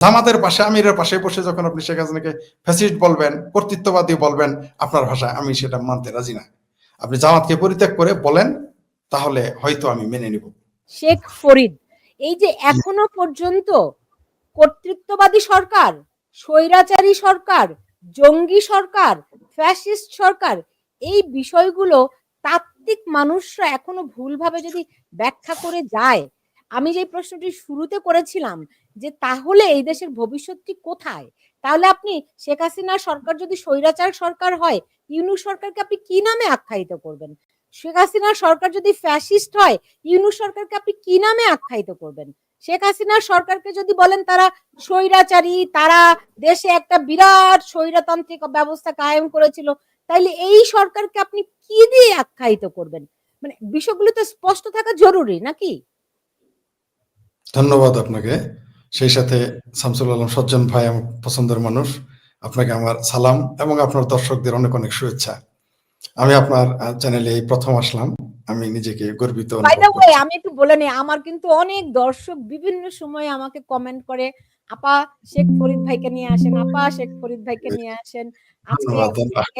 জামাতের পাশে, আমিরের পাশে বসে যখন আপনি শেখ হাসিনাকে ফ্যাসিস্ট বলবেন, কর্তৃত্ববাদী বলবেন, আপনার ভাষায় আমি সেটা মানতে রাজি না। আপনি জামাতকে পরিত্যাগ করে বলেন, তাহলে হয়তো আমি মেনে নিব। শেখ ফরিদ, এই যে এখনও পর্যন্ত কর্তৃত্ববাদী সরকার, স্বৈরাচারী সরকার, জঙ্গি সরকার, ফ্যাসিস্ট সরকার, এই বিষয়গুলো তাত্ত্বিক মানুষরা এখনও ভুলভাবে যদি ব্যাখ্যা করে যায় আমি যে প্রশ্নটি শুরুতে করেছিলাম যে, তাহলে এই দেশের ভবিষ্যৎটি কোথায়? তাহলে আপনি শেখ হাসিনা সরকার যদি স্বৈরাচার সরকার হয় ইউনু সরকারকে আপনি কি নামে আখ্যায়িত করবেন? শেখ হাসিনার সরকার যদি ফ্যাসিস্ট হয় ইউনু সরকারকে আপনি কি নামে আখ্যায়িত করবেন? শেখ হাসিনার সরকারকে যদি বলেন তারা স্বৈরাচারী, তারা দেশে একটা বিরাট স্বৈরতান্ত্রিক ব্যবস্থা কায়েম করেছিল, তাইলে এই সরকারকে আপনি কি দিয়ে আখ্যায়িত করবেন? মানে বিষয়গুলো তো স্পষ্ট থাকা জরুরি, নাকি? ধন্যবাদ আপনাকে। সেই সাথে শামসুল আলম সজ্জন ভাই আমার পছন্দের মানুষ আপনাকে আমার সালাম এবং আপনার দর্শকদের অনেক অনেক শুভেচ্ছা। আমি আপনার চ্যানেলে এই প্রথম আসলাম। আমি নিজেকে গর্বিত আমি একটু বলে নিই আমার কিন্তু অনেক দর্শক বিভিন্ন সময় আমাকে কমেন্ট করে আপা শেখ ফরিদ ভাইকে নিয়ে আসেন আপা শেখ ফরিদ ভাইকে নিয়ে আসেন আজকে।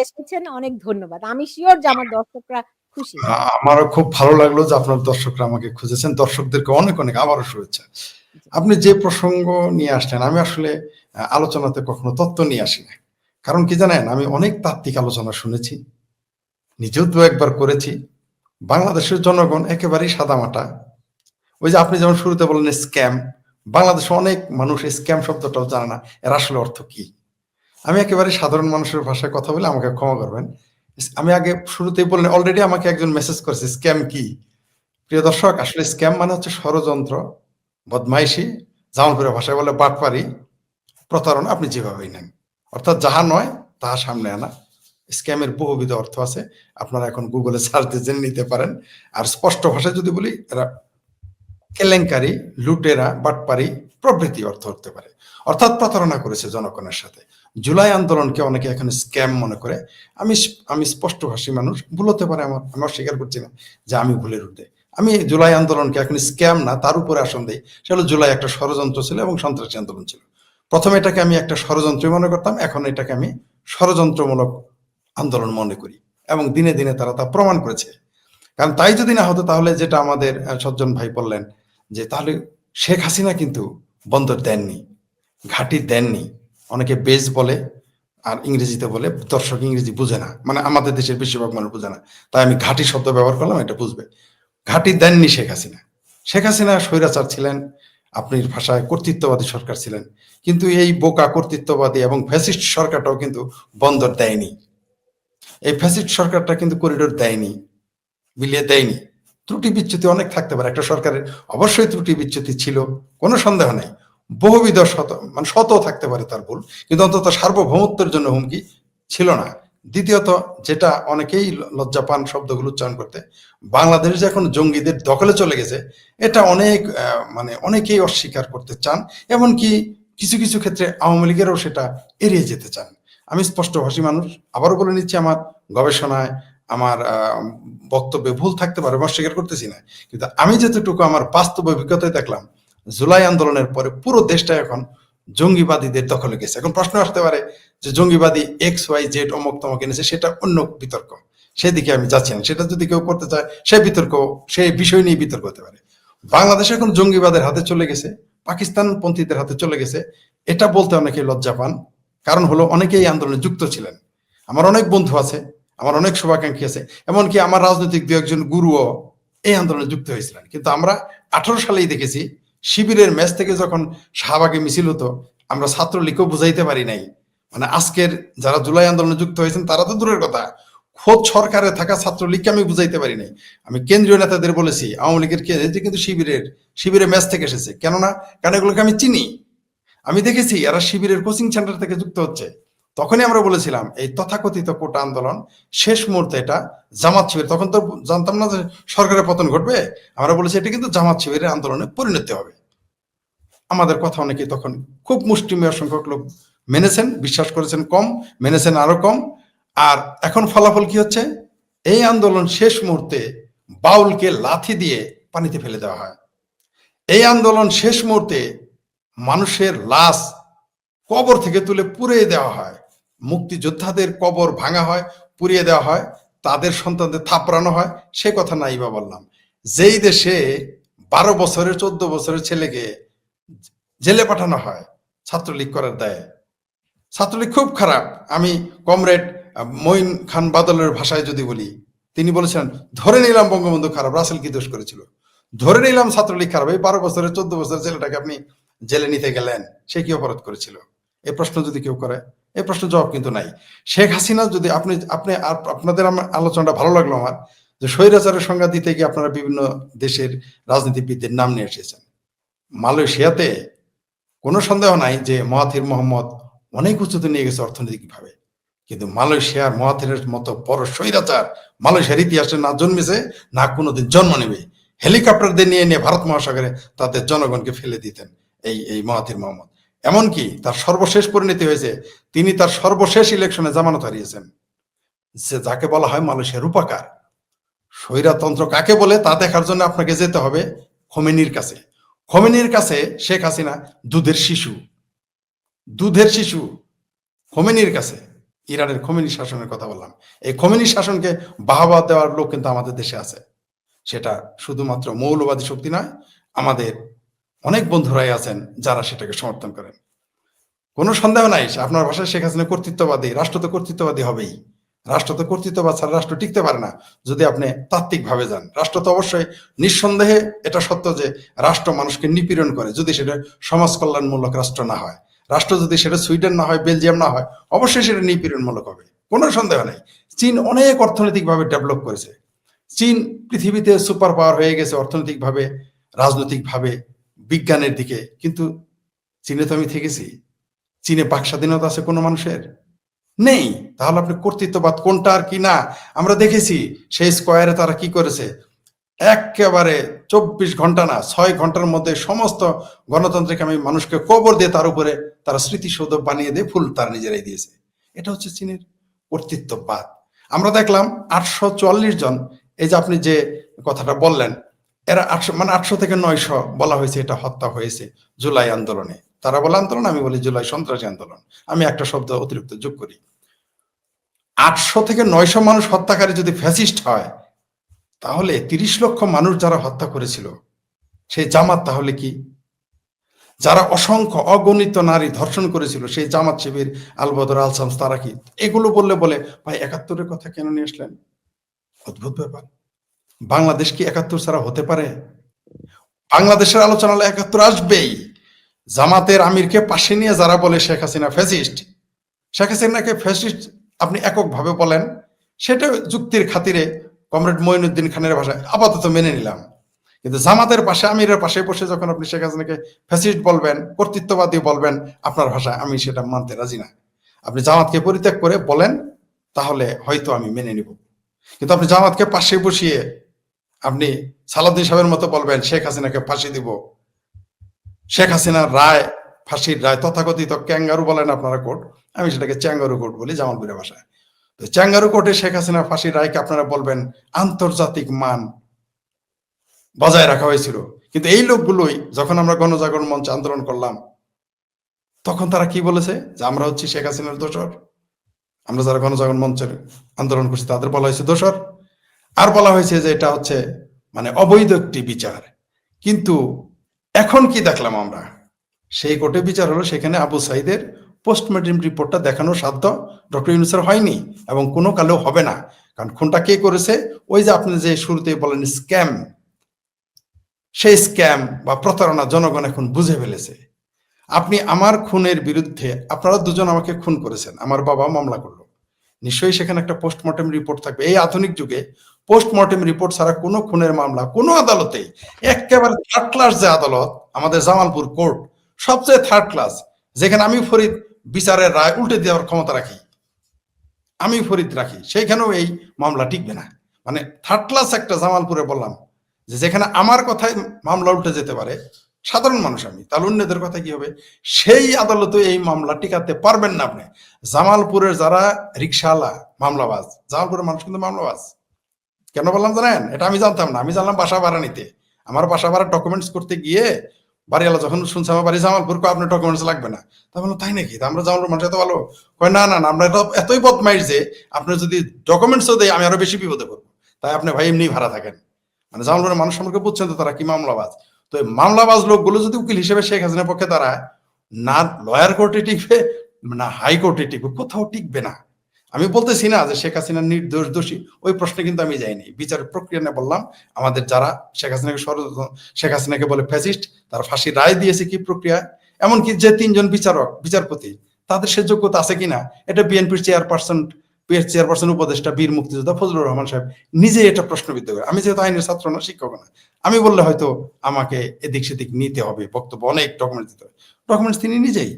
এসেছেন অনেক ধন্যবাদ। আমি শিওর যে আমার দর্শকরা খুশি। আমারও খুব ভালো লাগল যে আপনার দর্শকরা আমাকে খুঁজেছেন। দর্শকদেরকে অনেক অনেক আবারও শুভেচ্ছা। আপনি যে প্রসঙ্গ নিয়ে আসলেন আমি আসলে আলোচনাতে কখনো তত্ত্ব নিয়ে আসি না কারণ কি জানেন আমি অনেক তাত্ত্বিক আলোচনা শুনেছি নিজেও দু একবার করেছি। বাংলাদেশের জনগণ একেবারেই সাদামাটা। ওই যে আপনি যেমন শুরুতে বললেন স্ক্যাম বাংলাদেশে অনেক মানুষ স্ক্যাম শব্দটাও জানে না এর আসলে অর্থ কি? আমি একেবারে সাধারণ মানুষের ভাষায় কথা বলে আমাকে ক্ষমা করবেন। আমি আগে শুরুতেই বললেন অলরেডি আমাকে একজন মেসেজ করেছে, স্ক্যাম কি? প্রিয় দর্শক, আসলে স্ক্যাম মানে হচ্ছে ষড়যন্ত্র, বদমাইশি, জামালপুরের ভাষায় বলে বাটপারি, প্রতারণা আপনি যেভাবেই নেন। অর্থাৎ যাহা নয়, তাহা সামনে আনা। স্ক্যামের বহুবিধ অর্থ আছে, আপনারা এখন গুগলে সার্চ দিয়ে জেনে নিতে পারেন। আর স্পষ্ট ভাষায় যদি বলি, এরা কেলেঙ্কারি, লুটেরা, বাটপারি প্রভৃতি অর্থ হতে পারে। অর্থাৎ প্রতারণা করেছে জনগণের সাথে। জুলাই আন্দোলনকে অনেকে এখন স্ক্যাম মনে করে। আমি আমি স্পষ্ট ভাষী মানুষ, ভুল হতে পারে আমার, আমি অস্বীকার করছি না যে আমি ভুলের ঊর্ধ্বে। আমি জুলাই আন্দোলনকে এখন স্ক্যাম না, তার উপরে আসন দিই। সেটা জুলাই একটা ষড়যন্ত্র ছিল এবং সন্ত্রাসী আন্দোলন ছিল। প্রথমে এটাকে আমি একটা ষড়যন্ত্র মনে করতাম, এখন এটাকে আমি ষড়যন্ত্রমূলক আন্দোলন মনে করি এবং দিনে দিনে তারা তা প্রমাণ করেছে। কারণ তাই যদি না হতো তাহলে যেটা আমাদের সজ্জন ভাই বললেন যে তাহলে শেখ হাসিনা কিন্তু বন্দর দেননি, ঘাঁটি দেননি। অনেকে বেজ বলে আর ইংরেজিতে বলে, দর্শক ইংরেজি বুঝে না। মানে আমাদের দেশের বেশিরভাগ মানুষ বুঝে না। তাই আমি ঘাঁটি শব্দ ব্যবহার করলাম, এটা বুঝবে। ঘাঁটি দেননি শেখ হাসিনা। শেখ হাসিনা স্বৈরাচার ছিলেন আপনির ভাষায় কর্তৃত্ববাদী সরকার ছিলেন। কিন্তু এই বোকা কর্তৃত্ববাদী এবং ফ্যাসিস্ট সরকারটাও কিন্তু বন্দর দেয়নি। এই ফ্যাসিস্ট সরকারটা কিন্তু করিডোর দেয়নি, বিলিয়ে দেয়নি। ত্রুটি বিচ্যুতি অনেক থাকতে পারে। একটা সরকারের অবশ্যই ত্রুটি বিচ্যুতি ছিল, কোনো সন্দেহ নেই। বহুবিধ শত মানে শত থাকতে পারে তার ভুল, কিন্তু অন্তত সার্বভৌমত্বের জন্য হুমকি ছিল না। দ্বিতীয়ত, যেটা অনেকেই লজ্জা পান শব্দগুলো উচ্চারণ করতে, বাংলাদেশ যে এখন জঙ্গিদের দখলে চলে গেছে, এটা অনেক মানে অনেকেই অস্বীকার করতে চান, এমনকি কিছু কিছু ক্ষেত্রে আওয়ামী লীগেরও সেটা এড়িয়ে যেতে চান। আমি স্পষ্টভাষী মানুষ, আবারও বলে নিচ্ছি, আমার গবেষণায়, আমার বক্তব্যে ভুল থাকতে পারে, আমি অস্বীকার করতেছি না। কিন্তু আমি যতটুকু আমার বাস্তব অভিজ্ঞতায় দেখলাম জুলাই আন্দোলনের পরে পুরো দেশটা এখন জঙ্গিবাদীদের দখলে গেছে। এখন প্রশ্ন আসতে পারে যে জঙ্গিবাদী এক্স ওয়াই জেড অমুক তমক এনেছে, সেটা অন্য বিতর্ক। সেদিকে আমি যাচ্ছি না। সেটা যদি কেউ করতে চায়, সে বিতর্ক সেই বিষয় নিয়ে বিতর্ক হতে পারে। বাংলাদেশ এখন জঙ্গিবাদের হাতে চলে গেছে পাকিস্তান পন্থীদের হাতে চলে গেছে। এটা বলতে অনেকে লজ্জা পান। কারণ হলো, অনেকেই আন্দোলনে যুক্ত ছিলেন। আমার অনেক বন্ধু আছে, আমার অনেক শুভাকাঙ্ক্ষী আছে, এমনকি আমার রাজনৈতিক দু একজন গুরুও এই আন্দোলনে যুক্ত হয়েছিলেন। কিন্তু আমরা আঠারো সালেই দেখেছি শিবিরের ম্যাচ থেকে যখন শাহবাগে মিছিল হতো, আমরা ছাত্রলীগকেও বুঝাইতে পারি নাই। মানে আজকের যারা জুলাই আন্দোলনে যুক্ত হয়েছেন, তারা তো দূরের কথা। খোদ সরকারে থাকা ছাত্রলীগকে আমি বুঝাইতে পারি নাই। আমি কেন্দ্রীয় নেতাদের বলেছি, আওয়ামী লীগের কে যে কিন্তু শিবিরের শিবিরের ম্যাচ থেকে এসেছে। কেননা কারণ এগুলোকে আমি চিনি? আমি দেখেছি, এরা শিবিরের কোচিং সেন্টার থেকে যুক্ত হচ্ছে। তখনই আমরা বলেছিলাম, এই তথাকথিত কোটা আন্দোলন শেষ মুহূর্তে এটা জামাত শিবির, তখন তো জানতাম না যে সরকারের পতন ঘটবে, আমরা বলেছি এটা কিন্তু জামাত শিবিরের আন্দোলনে পরিণতি হবে। আমাদের কথা অনেকেই তখন খুব মুষ্টিমেয় সংখ্যক লোক মেনেছেন, বিশ্বাস করেছেন কম, মেনেছেন আরও কম, আর এখন ফলাফল কি হচ্ছে? এই আন্দোলন শেষ মুহূর্তে বাউলকে লাথি দিয়ে পানিতে ফেলে দেওয়া হয়। এই আন্দোলন শেষ মুহূর্তে মানুষের লাশ কবর থেকে তুলে পুড়িয়ে দেওয়া হয়। মুক্তিযোদ্ধাদের কবর ভাঙা হয়, পুড়িয়ে দেওয়া হয়, তাদের সন্তানদের থাপড়ানো হয়, সে কথা নাই বা বললাম। যেই দেশে বারো বছরের, চোদ্দ বছরের ছেলেকে জেলে পাঠানো হয় ছাত্রলীগ করার দায়ে। ছাত্রলীগ খুব খারাপ। আমি কমরেড মঈন খান বাদলের ভাষায় যদি বলি, তিনি বলেছেন, ধরে নিলাম বঙ্গবন্ধু খারাপ, রাসেল কি দোষ করেছিল? ধরে নিলাম ছাত্রলীগ খারাপ, এই বারো বছরের, চোদ্দ বছরের ছেলেটাকে আপনি জেলে নিতে গেলেন, সে কি অপরাধ করেছিল? এই প্রশ্ন যদি কেউ করে এই প্রশ্ন জবাব কিন্তু নাই। শেখ হাসিনা যদি আপনি আপনি আপনাদের আমার আলোচনাটা ভালো লাগল আমার, যে স্বৈরাচারের সংজ্ঞা দিতে গিয়ে আপনারা বিভিন্ন দেশের রাজনীতিবিদদের নাম নিয়ে এসেছেন। মালয়েশিয়াতে কোনো সন্দেহ নাই যে মহাথির মোহাম্মদ অনেক উঁচুতে নিয়ে গেছে অর্থনৈতিকভাবে। কিন্তু মালয়েশিয়ার মহাথিরের মতো বড় স্বৈরাচার মালয়েশিয়ার ইতিহাসে না জন্মেছে, না কোনোদিন জন্ম নেবে। হেলিকপ্টারদের নিয়ে নিয়ে ভারত মহাসাগরে তাদের জনগণকে ফেলে দিতেন এই এই মহাথির মোহাম্মদ। এমনকি তার সর্বশেষ পরিণতি হয়েছে, তিনি তার সর্বশেষ ইলেকশনে জামানত হারিয়েছেন। যে যাকে বলা হয় মালয়েশিয়ার রূপাকার। স্বৈরাতন্ত্র কাকে বলে তা দেখার জন্য আপনাকে যেতে হবে খোমেনির কাছে। খোমেনির কাছে শেখ হাসিনা দুধের শিশু। দুধের শিশু খোমেনির কাছে। ইরানের খোমেনি শাসনের কথা বললাম। এই খোমেনি শাসনকে বাহবা দেওয়ার লোক কিন্তু আমাদের দেশে আছে। সেটা শুধুমাত্র মৌলবাদী শক্তি নয়, আমাদের অনেক বন্ধুরাই আছেন যারা সেটাকে সমর্থন করেন। কোনো সন্দেহ নাই, আপনার ভাষায় শেখ হাসিনা কর্তৃত্ববাদী, রাষ্ট্র তো কর্তৃত্ববাদী হবেই। রাষ্ট্র তো কর্তৃত্ববাদ ছাড়া রাষ্ট্র টিকতে পারে না, যদি আপনি তাত্ত্বিক ভাবে যান। রাষ্ট্র তো অবশ্যই নিঃসন্দেহে এটা সত্য যে রাষ্ট্র মানুষকে নিপীড়ন করে, যদি সেটা সমাজ কল্যাণমূলক রাষ্ট্র না হয়। রাষ্ট্র যদি সেটা সুইডেন না হয়, বেলজিয়াম না হয়, অবশ্যই সেটা নিপীড়নমূলক হবে। কোনো সন্দেহ নেই। চীন অনেক অর্থনৈতিকভাবে ডেভেলপ করেছে। চীন পৃথিবীতে সুপার পাওয়ার হয়ে গেছে অর্থনৈতিকভাবে, রাজনৈতিকভাবে বিজ্ঞানের দিকে। কিন্তু চীনে তো আমি থেকেছি। চীনে বাক স্বাধীনতা আছে কোনো মানুষের? নেই। তাহলে আপনি কর্তৃত্ববাদ কোনটা আর কি না? আমরা দেখেছি সেই স্কোয়ারে তারা কি করেছে? একেবারে চব্বিশ ঘণ্টা না, ছয় ঘণ্টার মধ্যে সমস্ত গণতান্ত্রিক আমি মানুষকে কবর দিয়ে তার উপরে তারা স্মৃতিসৌধ বানিয়ে দিয়ে ফুল তার নিজেরাই দিয়েছে। এটা হচ্ছে চীনের কর্তৃত্ববাদ। আমরা দেখলাম আটশো চুয়াল্লিশ জন, এই যে আপনি যে কথাটা বললেন এরা আটশো মানে আটশো থেকে নয়শো বলা হয়েছে এটা হত্যা হয়েছে জুলাই আন্দোলনে। তারা বলে আন্দোলন, আমি বলি জুলাই সন্ত্রাসী আন্দোলন। আমি একটা শব্দ অতিরিক্ত যোগ করি। আটশো থেকে নয়শো মানুষ হত্যাকারী যদি ফ্যাসিস্ট হয়, তাহলে তিরিশ লক্ষ মানুষ যারা হত্যা করেছিল, সেই জামাত তাহলে কি? যারা অসংখ্য অগণিত নারী ধর্ষণ করেছিল, সেই জামাত শিবির, আলবদর, আলসামস, তারা কি? এগুলো বললে বলে, ভাই, একাত্তরের কথা কেন নিয়ে আসলেন? অদ্ভুত ব্যাপার। বাংলাদেশ কি একাত্তর ছাড়া হতে পারে? বাংলাদেশের আলোচনা হলে একাত্তর আসবেই। জামাতের আমিরকে পাশে নিয়ে যারা বলে শেখ হাসিনা ফ্যাসিস্ট, শেখ হাসিনাকে ফ্যাসিস্ট আপনি এককভাবে বলেন, সেটা যুক্তির খাতিরে কমরেড মঈনুদ্দিন খানের ভাষায় আপাতত মেনে নিলাম। কিন্তু জামাতের পাশে, আমিরের পাশে বসে যখন আপনি শেখ হাসিনাকে ফ্যাসিস্ট বলবেন, কর্তৃত্ববাদী বলবেন, আপনার ভাষায় আমি সেটা মানতে রাজি না। আপনি জামাতকে পরিত্যাগ করে বলেন, তাহলে হয়তো আমি মেনে নিব। কিন্তু আপনি জামাতকে পাশে বসিয়ে আপনি সালাউদ্দিন সাহেবের মতো বলবেন, শেখ হাসিনাকে ফাঁসি দিব। শেখ হাসিনার রায়, ফাঁসির রায় তথাকথিত ক্যাঙ্গারু বলেন আপনারা কোর্ট, আমি সেটাকে চ্যাঙ্গারু কোর্ট বলি জামালপুরের ভাষায়। তো চ্যাঙ্গারু কোর্টে শেখ হাসিনা ফাঁসির রায়কে আপনারা বলবেন আন্তর্জাতিক মান বজায় রাখা হয়েছিল। কিন্তু এই লোকগুলোই যখন আমরা গণজাগরণ মঞ্চ আন্দোলন করলাম, তখন তারা কি বলেছে? যে আমরা হচ্ছি শেখ হাসিনার দোষর। আমরা যারা গণজাগরণ মঞ্চের আন্দোলন করছি, তাদের বলা হয়েছে দোষর। আর বলা হয়েছে যে এটা হচ্ছে মানে অবৈধ একটি বিচার। কিন্তু এখন কি দেখলাম আমরা? সেই কোর্টে বিচার হলো, সেখানে আবু সাইদের পোস্টমর্টম রিপোর্টটা দেখানোর সাধ্য ডক্টর ইউনুসের হয়নি এবং কোনো কালেও হবে না। কারণ খুনটা কে করেছে? ওই যে আপনি যে শুরুতে বলেন, স্ক্যাম। সেই স্ক্যাম বা প্রতারণা জনগণ এখন বুঝে ফেলেছে। আপনি আমার খুনের বিরুদ্ধে, আপনারা দুজন আমাকে খুন করেছেন, আমার বাবা মামলা করল। নিশ্চয়ই সেখানে একটা পোস্টমর্টেম রিপোর্ট থাকবে। এই আধুনিক যুগে পোস্টমর্টেম রিপোর্ট ছাড়া কোনো খুনের মামলা, কোনো আদালতে একেবারে থার্ড ক্লাস যে আদালত, আমাদের জামালপুর কোর্ট সবচেয়ে থার্ড ক্লাস যেখানে আমি ফরিদ বিচারের রায় উল্টে দেওয়ার ক্ষমতা রাখি। আমি ফরিদ রাখি, সেইখানেও এই মামলা টিকবে না। মানে থার্ড ক্লাস একটা জামালপুরে বললাম, যে যেখানে আমার কথায় মামলা উল্টে যেতে পারে, সাধারণ মানুষ আমি, তাহলে অন্যদের কথা কি হবে? সেই আদালতে এই মামলা টিকাতে পারবেন না আপনি। জামালপুরের যারা রিক্সাওয়ালা মামলাবাজ, জামালপুরের মানুষ কিন্তু মামলাবাজ। কেন বললাম জানেন? এটা আমি জানতাম না। আমি জানলাম বাসা ভাড়া নিতে। আমার বাসা ভাড়া ডকুমেন্টস করতে গিয়ে বাড়িওয়ালা যখন শুনছে আমার বাড়ি জামালপুর আপনার ডকুমেন্টস লাগবে না? তা বললাম, তাই নাকি? আমরা জামালপুর মানুষ, এত ভালো? কয়, না না না, আমরা এত- এতই বদমাইশ যে আপনার যদি ডকুমেন্টসও দেয়, আমি আরও বেশি বিপদে পড়ব। তাই আপনি ভাই এমনি ভাড়া থাকেন। মানে জামালপুরের মানুষ সম্পর্কে বুঝছেন তো তারা কি মামলাবাজ। তো এই মামলাবাজ লোকগুলো যদি উকিল হিসেবে শেখ হাসিনার পক্ষে তারা না লয়ার কোর্টে টিকবে, না হাইকোর্টে টিকবে, কোথাও টিকবে না। আমি বলতেছি না যে শেখ হাসিনা নির্দোষ দোষী ওই প্রশ্নে কিন্তু আমি যাইনি। বিচার প্রক্রিয়া নিয়ে বললাম, আমাদের যারা শেখ হাসিনাকে ষড়যন্ত্র শেখ হাসিনাকে বলে ফ্যাসিস্ট তার ফাঁসি রায় দিয়েছে কি প্রক্রিয়া? এমনকি যে তিনজন বিচারক, বিচারপতি, তাদের সে যোগ্যতা আছে কিনা? এটা বিএনপির চেয়ারপারসন চেয়ারপারসন উপদেষ্টা বীর মুক্তিযোদ্ধা ফজলুর রহমান সাহেব নিজে এটা প্রশ্নবিদ্ধ করে। আমি যেহেতু আইনের ছাত্র না, শিক্ষক না, আমি বললে হয়তো আমাকে এদিক সেদিক নিতে হবে বক্তব্য, অনেক ডকুমেন্টস দিতে হবে। ডকুমেন্টস তিনি নিজেই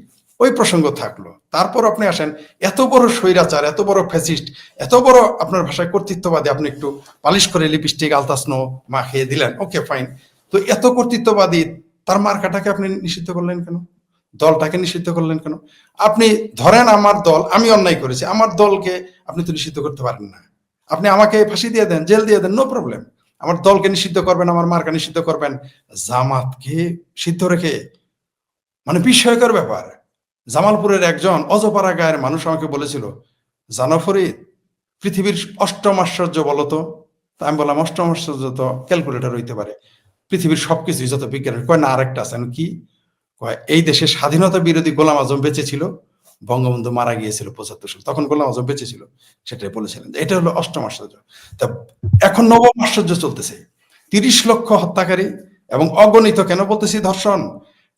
ওই প্রসঙ্গ থাকল। তারপর আপনি আসেন, এত বড় স্বৈরাচার, এত বড় ফ্যাসিস্ট এত বড় আপনার ভাষায় কর্তৃত্ববাদী আপনি একটু পালিশ করে লিপস্টিক, আলতাসনো মাখিয়ে দিলেন। ওকে ফাইন তো এত কর্তৃত্ববাদী, তার মার্কাটাকে আপনি নিষিদ্ধ করলেন কেন? দলটাকে নিষিদ্ধ করলেন কেন? আপনি ধরেন আমার দল, আমি অন্যায় করেছি, আমার দলকে আপনি তো নিষিদ্ধ করতে পারেন না। আপনি আমাকে ফাঁসি দিয়ে দেন, জেল দিয়ে দেন নো প্রবলেম আমার দলকে নিষিদ্ধ করবেন, আমার মার্কা নিষিদ্ধ করবেন। জামাতকে সিদ্ধ রেখে মানে বিস্ময়কর ব্যাপার। জামালপুরের একজন অজপাড়া গায়ের মানুষ আমাকে বলেছিল, জানো ফরিদ, পৃথিবীর অষ্টম আশ্চর্য বলতো তা? আমি বললাম, অষ্টম আশ্চর্য তো ক্যালকুলেটর হইতে পারে। পৃথিবীর সবকিছুই যত বিজ্ঞান কয়, না, আরেকটা আছে। কি? কয়, এই দেশে স্বাধীনতা বিরোধী গোলাম আজম বেঁচে ছিল, বঙ্গবন্ধু মারা গিয়েছিল পঁচাত্তর সাল। তখন গোলাম আজম বেঁচে ছিল। সেটাই বলেছিলেন। এটা হলো অষ্টম আশ্চর্য। তা এখন নবম আশ্চর্য চলতেছে। তিরিশ লক্ষ হত্যাকারী এবং অগণিত, কেন বলতেছি ধর্ষণ?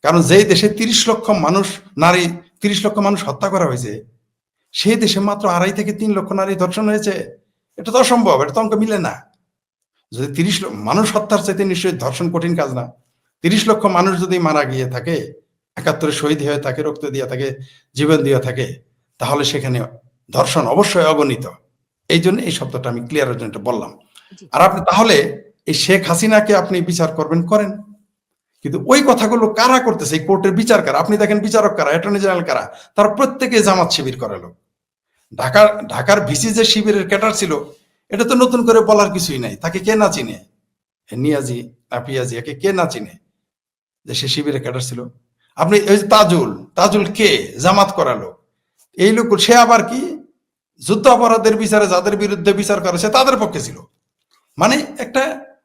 কারণ যেই দেশে তিরিশ লক্ষ মানুষ নারী তিরিশ লক্ষ মানুষ হত্যা করা হয়েছে সেই দেশে মাত্র আড়াই থেকে তিন লক্ষ নারী ধর্ষণ হয়েছে এটা তো অসম্ভব এটা তো অঙ্ক মিলে না। যদি তিরিশ মানুষ হত্যার চাইতে নিশ্চয়ই ধর্ষণ কঠিন কাজ না। তিরিশ লক্ষ মানুষ যদি মারা গিয়ে থাকে একাত্তরে শহীদ হয়ে থাকে রক্ত দিয়ে থাকে জীবন দিয়ে থাকে তাহলে সেখানে ধর্ষণ অবশ্যই অগণিত। এই জন্য এই শব্দটা আমি ক্লিয়ারের জন্য বললাম। আর আপনি তাহলে এই শেখ হাসিনাকে আপনি বিচার করবেন করেন। কিন্তু ওই কথাগুলো কারা করতেছে? এই কোর্টের বিচার কারা? আপনি দেখেন বিচারক কারা? অ্যাটর্নি জেনারেল কারা? তারা প্রত্যেকে জামাত শিবির করালো ঢাকা, ঢাকার ভিসি যে শিবিরের ক্যাটার ছিল, এটা তো নতুন করে বলার কিছুই নাই। তাকে কে না চিনে? নিয়াজি না পিয়াজি একে কে না চিনে যে সে শিবিরের ক্যাটার ছিল? আপনি ওই তাজুল তাজুল কে? জামাত করালো এই লোক, সে আবার কি? যুদ্ধ অপরাধের বিচারে যাদের বিরুদ্ধে বিচার করে সে তাদের পক্ষে ছিল। মানে একটা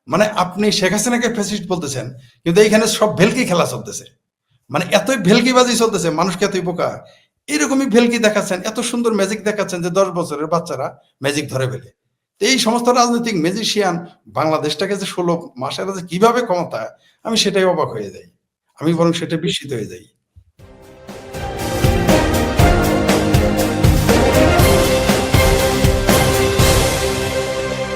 মানে আপনি শেখ হাসিনাকে ফ্যাসিস্ট বলতেছেন, কিন্তু এইখানে সব ভেলকি খেলা চলতেছে। মানে এতই ভেলকিবাজি চলতেছে, মানুষকে এতই বোকা। এরকমই ভেলকি দেখাচ্ছেন, এত সুন্দর ম্যাজিক দেখাচ্ছেন যে দশ বছরের বাচ্চারা ম্যাজিক ধরে ফেলে। এই সমস্ত রাজনৈতিক ম্যাজিশিয়ান বাংলাদেশটাকে যে ষোলো মাসের যে কীভাবে ক্ষমতা, আমি সেটাই অবাক হয়ে যাই। আমি বরং সেটা বিস্মিত হয়ে যাই।